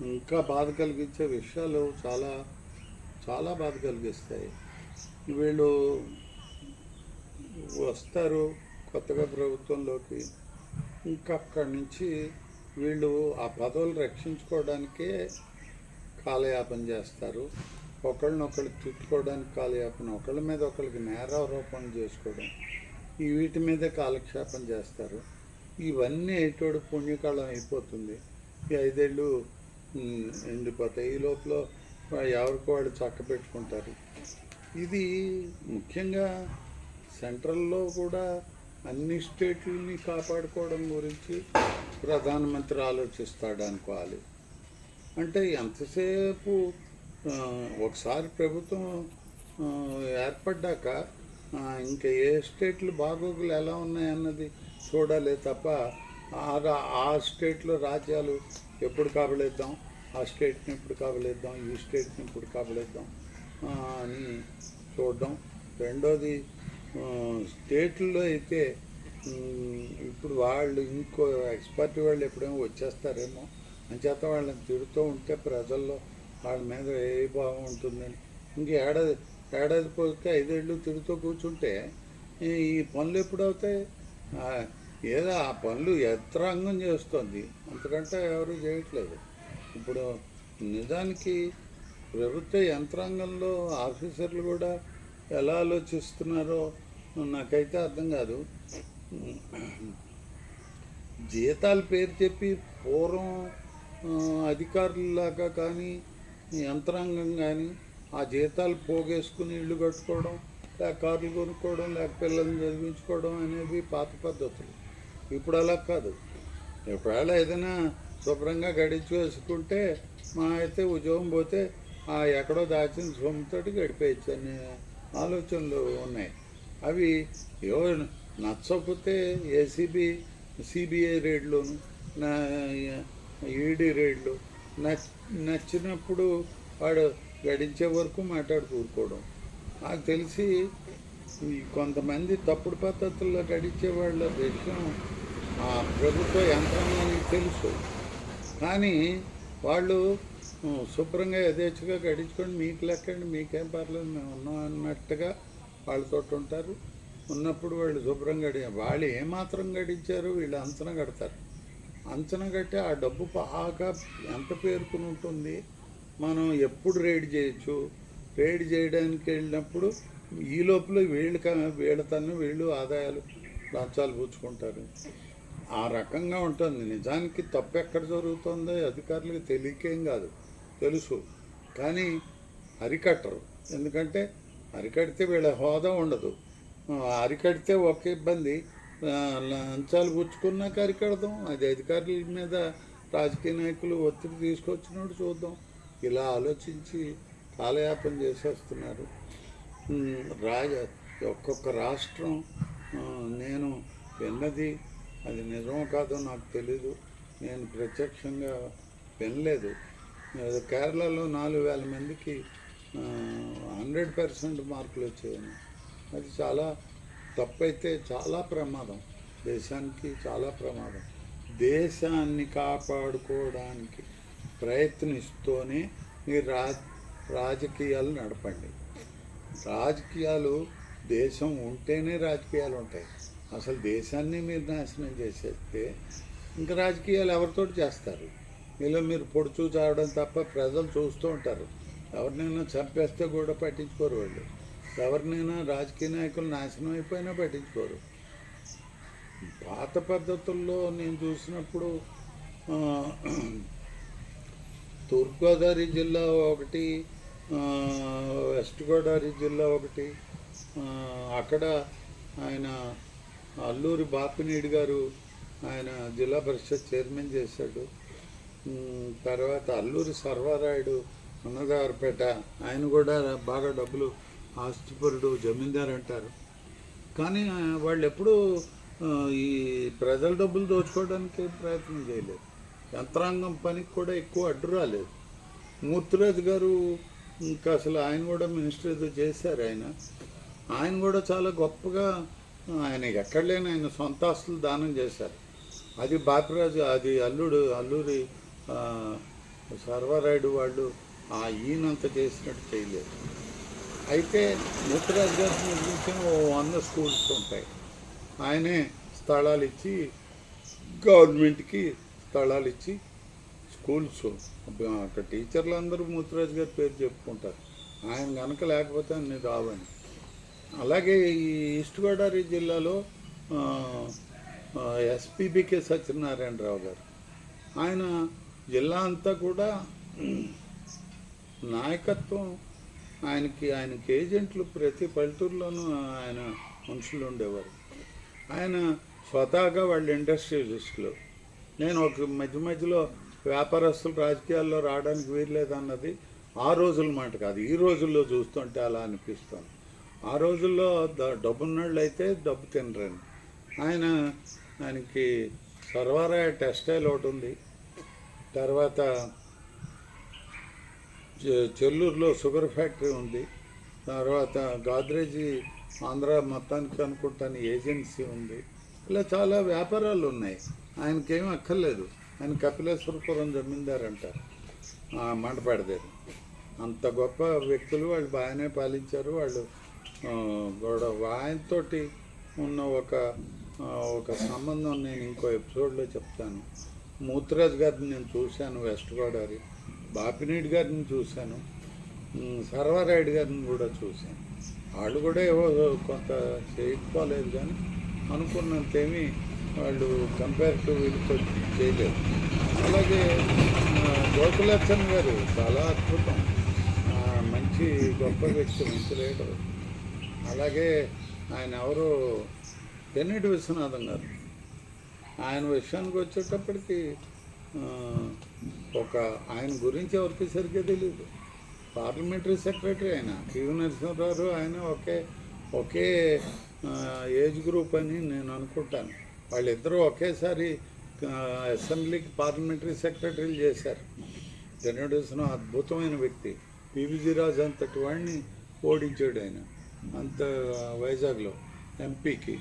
ఇంకా బాధ కలిగించే విషయాలు చాలా చాలా బాధ కలిగిస్తాయి. వీళ్ళు వస్తారు కొత్తగా ప్రభుత్వంలోకి. ఇంకా అక్కడి నుంచి వీళ్ళు ఆ పదవులు రక్షించుకోవడానికే కాలయాపన చేస్తారు. ఒకళ్ళనొకళ్ళు తిట్టుకోవడానికి కాలయాపన ఒకళ్ళ మీద ఒకళ్ళకి నేరారోపణ చేసుకోవడం ఈ వీటి మీదే కాలక్షేపం చేస్తారు. ఇవన్నీ ఏటోడు పుణ్యకాలం అయిపోతుంది. ఈ ఐదేళ్ళు ఎండిపోతాయి. ఈ లోపల ఎవరికి వాళ్ళు చక్క పెట్టుకుంటారు. ఇది ముఖ్యంగా సెంట్రల్లో కూడా అన్ని స్టేట్లని కాపాడుకోవడం గురించి ప్రధానమంత్రి ఆలోచిస్తాడు అనుకోవాలి. అంటే ఎంతసేపు ఒకసారి ప్రభుత్వం ఏర్పడ్డాక ఇంకా ఏ స్టేట్లు బాగోగులు ఎలా ఉన్నాయన్నది చూడాలి తప్ప ఆ ఆ స్టేట్లో రాజ్యాలు ఎప్పుడు కాబలేద్దాం? ఆ స్టేట్ని ఎప్పుడు కాబలేద్దాం? ఈ స్టేట్ని ఎప్పుడు కాబలేద్దాం? అని చూడడం. రెండోది స్టేట్లో అయితే ఇప్పుడు వాళ్ళు ఇంకో ఎక్స్పర్ట్ వాళ్ళు ఎప్పుడేమో వచ్చేస్తారేమో. అంచేత వాళ్ళని తిడుతూ ఉంటే ప్రజల్లో వాళ్ళ మీద ఏ భావం ఉంటుందని. ఇంక ఏడాది ఏడాది పోతే ఐదేళ్ళు తిడుతూ కూర్చుంటే ఈ పనులు ఎప్పుడు అవుతాయి? ఏదో ఆ పనులు యంత్రాంగం చేస్తుంది. అంతకంటే ఎవరు చేయట్లేదు. ఇప్పుడు నిజానికి ప్రభుత్వ యంత్రాంగంలో ఆఫీసర్లు కూడా ఎలా ఆలోచిస్తున్నారో నాకైతే అర్థం కాదు. జీతాల పేరు చెప్పి పూర్వం అధికారులలాగా కానీ యంత్రాంగం కానీ ఆ జీతాలు పోగేసుకుని ఇల్లు కట్టుకోవడం లేక కార్లు కొనుక్కోవడం లేక పిల్లల్ని చదివించుకోవడం అనేవి పాత పద్ధతులు. ఇప్పుడు అలా కాదు. ఒకవేళ ఏదైనా శుభ్రంగా గడిచి వేసుకుంటే మా అయితే ఉద్యోగం పోతే ఆ ఎక్కడో దాచిన సొమ్ముతోటి గడిపేయచ్చు అనే ఆలోచనలు ఉన్నాయి. అవి ఏవో నచ్చకపోతే ఏసీబీ సిబిఐ రేడ్లోను నా ఈడీ రేడ్లు నచ్చినప్పుడు వాడు గడించే వరకు మాట్లాడు కూరుకోవడం. నాకు తెలిసి కొంతమంది తప్పుడు పద్ధతుల్లో గడించే వాళ్ళ విషయం ఆ ప్రభుత్వ యంత్రాంగానికి తెలుసు. కానీ వాళ్ళు శుభ్రంగా యథేచ్ఛగా గడించుకొని మీకు లెక్కండి మీకేం పర్లేదు మేము ఉన్నాం అన్నట్టుగా వాళ్ళతో ఉంటారు. ఉన్నప్పుడు వాళ్ళు శుభ్రంగా గడి వాళ్ళు ఏమాత్రం గడించారు వీళ్ళు అంచనా కడతారు. అంచనా కట్టి ఆ డబ్బు బాగా ఎంత పేరుకుని ఉంటుంది? మనం ఎప్పుడు రేడ్ చేయొచ్చు? రేడ్ చేయడానికి వెళ్ళినప్పుడు ఈ లోపల వీళ్ళు క- వీళ్ళతోనే వీళ్ళు ఆదాయాలు లంచాలు పుచ్చుకుంటారు. ఆ రకంగా ఉంటుంది. నిజానికి తప్పు ఎక్కడ జరుగుతుందో అధికారులకు తెలియకేం కాదు. తెలుసు. కానీ అరికట్టరు. ఎందుకంటే అరికడితే వీళ్ళ హోదా ఉండదు. అరికడితే ఒక ఇబ్బంది. లంచాలు పుచ్చుకున్నాక అరికడదాం. అది అధికారుల మీద రాజకీయ నాయకులు ఒత్తిడి తీసుకొచ్చినప్పుడు చూద్దాం. ఇలా ఆలోచించి కాలయాపన చేసేస్తున్నారు. రాజ ఒక్కొక్క రాష్ట్రం నేను విన్నది అది నిజమో కాదో నాకు తెలీదు. నేను ప్రత్యక్షంగా వినలేదు. కేరళలో నాలుగు వేల మందికి హండ్రెడ్ పర్సెంట్ మార్కులు వచ్చాయని. అది చాలా తప్పైతే చాలా ప్రమాదం. దేశానికి చాలా ప్రమాదం. దేశాన్ని కాపాడుకోవడానికి ప్రయత్నిస్తూనే మీరు రా రాజకీయాలు నడపండి. రాజకీయాలు దేశం ఉంటేనే రాజకీయాలు ఉంటాయి. అసలు దేశాన్ని మీరు నాశనం చేసేస్తే ఇంకా రాజకీయాలు ఎవరితో చేస్తారు? మీలో మీరు పొడుచు చావడం తప్ప ప్రజలు చూస్తూ ఉంటారు. ఎవరినైనా చంపేస్తే కూడా పట్టించుకోరు వాళ్ళు. ఎవరినైనా రాజకీయ నాయకులు నాశనం అయిపోయినా పట్టించుకోరు. పాత పద్ధతుల్లో నేను చూసినప్పుడు తూర్పుగోదావరి జిల్లా ఒకటి వెస్ట్ గోదావరి జిల్లా ఒకటి అక్కడ ఆయన అల్లూరి బాపినీడు గారు ఆయన జిల్లా పరిషత్ చైర్మన్ చేశాడు. తర్వాత అల్లూరి సర్వారాయుడు అన్నదారపేట ఆయన కూడా బాగా డబ్బులు ఆస్తిపరుడు జమీందారు అంటారు. కానీ వాళ్ళు ఎప్పుడూ ఈ ప్రజల డబ్బులు దోచుకోవడానికి ప్రయత్నం చేయలేదు. యంత్రాంగం పనికి కూడా ఎక్కువ అడ్డు రాలేదు. మూర్తిరాజు గారు ఇంకా అసలు ఆయన కూడా మినిస్టర్ ఏదో చేశారు ఆయన. ఆయన కూడా చాలా గొప్పగా ఆయన ఎక్కడ లేని ఆయన సొంత ఆస్తులు దానం చేశారు. అది బాపిరాజు అది అల్లుడు అల్లూరి సర్వారాయుడు సర్వరాయుడు వాళ్ళు ఆ ఈయనంత చేసినట్టు చేయలేదు. అయితే ముత్తరాజు గారికి నిర్మించిన ఓ వంద స్కూల్స్ ఉంటాయి. ఆయనే స్థలాలు ఇచ్చి గవర్నమెంట్కి స్థలాలు ఇచ్చి స్కూల్స్ అక్కడ టీచర్లు అందరూ ముత్తరాజు గారి పేరు చెప్పుకుంటారు. ఆయన కనుక లేకపోతే అన్ని రావని అలాగే ఈ ఈస్ట్ గోదావరి జిల్లాలో ఎస్పీబికే సత్యనారాయణరావు గారు. ఆయన జిల్లా అంతా కూడా నాయకత్వం ఆయనకి ఆయనకి ఏజెంట్లు ప్రతి పల్లెటూరులోనూ ఆయన మనుషులు ఉండేవారు. ఆయన స్వతహాగా వాళ్ళ ఇండస్ట్రియలిస్టులు. నేను ఒక మధ్య మధ్యలో వ్యాపారస్తులు రాజకీయాల్లో రావడానికి వీల్లేదన్నది ఆ రోజుల మాట కాదు. ఈ రోజుల్లో చూస్తుంటే అలా అనిపిస్తుంది. ఆ రోజుల్లో ద- డబ్బున్నోళ్ళు అయితే డబ్బు తినరండి. ఆయన ఆయనకి సర్వారాయ టెక్స్టైల్ ఒకటి ఉంది తర్వాత చె- చెల్లూరులో షుగర్ ఫ్యాక్టరీ ఉంది. తర్వాత గాద్రేజీ ఆంధ్ర మొత్తానికి అనుకుంటాను ఏజెన్సీ ఉంది. ఇలా చాలా వ్యాపారాలు ఉన్నాయి ఆయనకేం అక్కర్లేదు. ఆయన కపిలేశ్వరపురం జమీందారు అంటారు ఆ, అంత గొప్ప వ్యక్తులు వాళ్ళు బాగానే పాలించారు. వాళ్ళు గొడవ ఆయనతోటి ఉన్న ఒక ఒక సంబంధం నేను ఇంకో ఎపిసోడ్లో చెప్తాను. మూర్తిరాజు గారిని నేను చూశాను వెస్ట్ గోదావరి. బాపినీడి గారిని చూశాను. సర్వారాయుడు గారిని కూడా చూశాను. వాళ్ళు కూడా ఏవో కొంత చేయకపోలేదు కానీ అనుకున్నంతేమీ వాళ్ళు కంపేర్ టు వీళ్ళతో చేయలేదు. అలాగే ఆ, గోకులచ్చన్ గారు చాలా అద్భుతం. మంచి గొప్ప వ్యక్తి మంచి లీడర్. అలాగే ఆయన ఎవరు? పెన్నెటి విశ్వనాథం గారు. ఆయన విషయానికి వచ్చేటప్పటికి ఒక ఆయన గురించి ఎవరికి సరిగ్గా తెలియదు పార్లమెంటరీ సెక్రటరీ ఆయన. టీవీ నరసింహరావు ఆయన ఒకే ఒకే ఏజ్ గ్రూప్ అని నేను అనుకుంటాను. వాళ్ళిద్దరూ ఒకేసారి అసెంబ్లీకి పార్లమెంటరీ సెక్రటరీలు చేశారు. జనడేసిన అద్భుతమైన వ్యక్తి. పివిజి రాజు అంతటి వాడిని ఓడించాడు ఆయన. అంత వైజాగ్లో ఎంపీకి.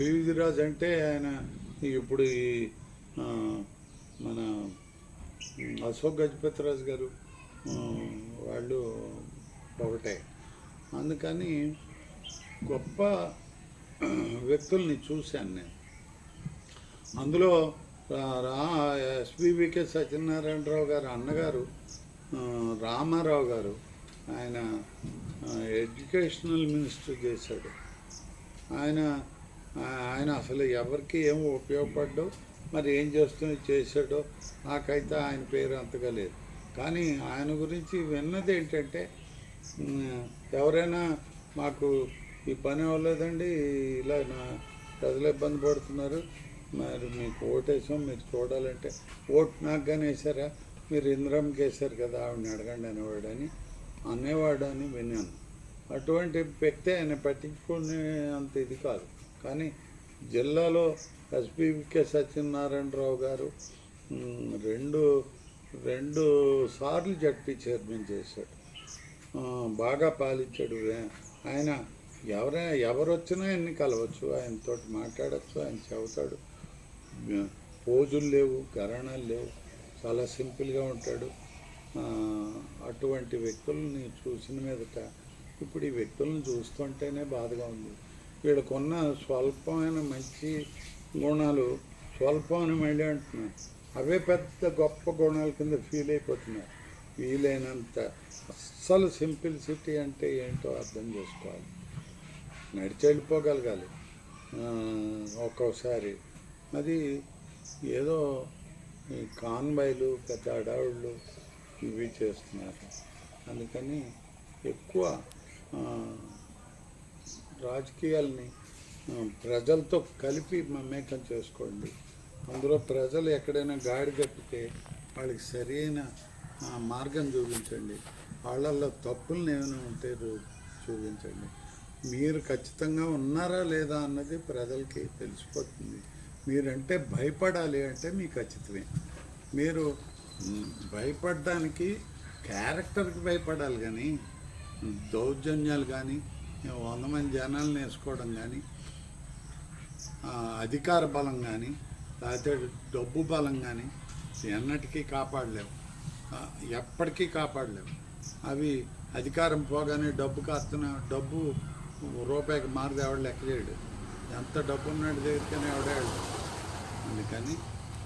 పివి రాజు అంటే ఆయన ఇప్పుడు ఈ మన అశోక్ గజపతిరాజు గారు వాళ్ళు ఒకటే. అందుకని గొప్ప వ్యక్తుల్ని చూశాను నేను. అందులో రా- సత్యనారాయణరావు గారు అన్నగారు రామారావు గారు ఆయన ఎడ్యుకేషనల్ మినిస్టర్ చేశాడు. ఆయన ఆయన అసలు ఎవరికి ఏం ఉపయోగపడ్డో మరి ఏం చేస్తున్నా చేశాడో నాకైతే ఆయన పేరు అంతగా లేదు. కానీ ఆయన గురించి విన్నది ఏంటంటే ఎవరైనా మాకు ఈ పని అవ్వలేదండి ఇలా నా ప్రజలు ఇబ్బంది పడుతున్నారు మరి మీకు ఓటేసాం మీరు చూడాలంటే ఓటు నాకు కానీ వేసారా మీరు ఇంద్రంకి వేశారు కదా ఆవిడని అడగండి అనేవాడని అనేవాడు అని విన్నాను. అటువంటి వ్యక్తి ఆయన పట్టించుకునే అంత ఇది కాదు. కానీ జిల్లాలో ఎస్పీకే సత్యనారాయణరావు గారు రెండు రెండు సార్లు జడ్పీ చైర్మన్ చేశాడు. బాగా పాలించాడు ఆయన ఎవరైనా ఎవరు వచ్చినా ఆయన్ని కలవచ్చు. ఆయనతో మాట్లాడచ్చు ఆయన చెబుతాడు. పోజులు లేవు గరణాలు లేవు. చాలా సింపుల్గా ఉంటాడు. అటువంటి అటువంటి వ్యక్తుల్ని చూసిన మీదట ఇప్పుడు ఈ వ్యక్తులను చూస్తుంటేనే బాధగా ఉంది. వీళ్ళకున్న స్వల్పమైన మంచి గుణాలు స్వల్పమైన మళ్ళీ అంటున్నారు. అవే పెద్ద గొప్ప గుణాల కింద ఫీల్ అయిపోతున్నారు. వీలైనంత అస్సలు సింప్లిసిటీ అంటే ఏంటో అర్థం చేసుకోవాలి. నడిచి వెళ్ళిపోగలగాలి. ఒక్కోసారి అది ఏదో ఈ కాన్వాయ్లు పెద్ద అడవుళ్ళు ఇవి చేస్తున్నారు. అందుకని ఎక్కువ రాజకీయాల్ని ప్రజలతో కలిపి మమేకం చేసుకోండి. అందులో ప్రజలు ఎక్కడైనా గాడి కప్పితే వాళ్ళకి సరైన మార్గం చూపించండి. వాళ్ళల్లో తప్పులు ఏమైనా ఉంటే చూపించండి. మీరు ఖచ్చితంగా ఉన్నారా లేదా అన్నది ప్రజలకి తెలిసిపోతుంది. మీరంటే భయపడాలి అంటే మీ ఖచ్చితమే. మీరు భయపడడానికి క్యారెక్టర్కి భయపడాలి కానీ దౌర్జన్యాలు కానీ వంద మంది జనాలను వేసుకోవడం కానీ అధికార బలం కానీ లేకపోతే డబ్బు బలం కానీ ఎన్నటికీ కాపాడలేవు. ఎప్పటికీ కాపాడలేవు. అవి అధికారం పోగానే డబ్బు కాస్తున్న డబ్బు రూపాయికి మారితే ఎవడు లెక్క చేయడు. ఎంత డబ్బు ఉన్నాడు దగ్గరికైనా ఎవడే అందుకని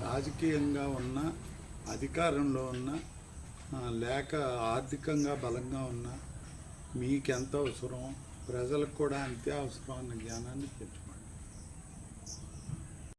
రాజకీయంగా ఉన్న అధికారంలో ఉన్న లేక ఆర్థికంగా బలంగా ఉన్న మీకెంత అవసరం? ప్రజలకు కూడా అంతే అవసరం అన్న జ్ఞానాన్ని పెంచు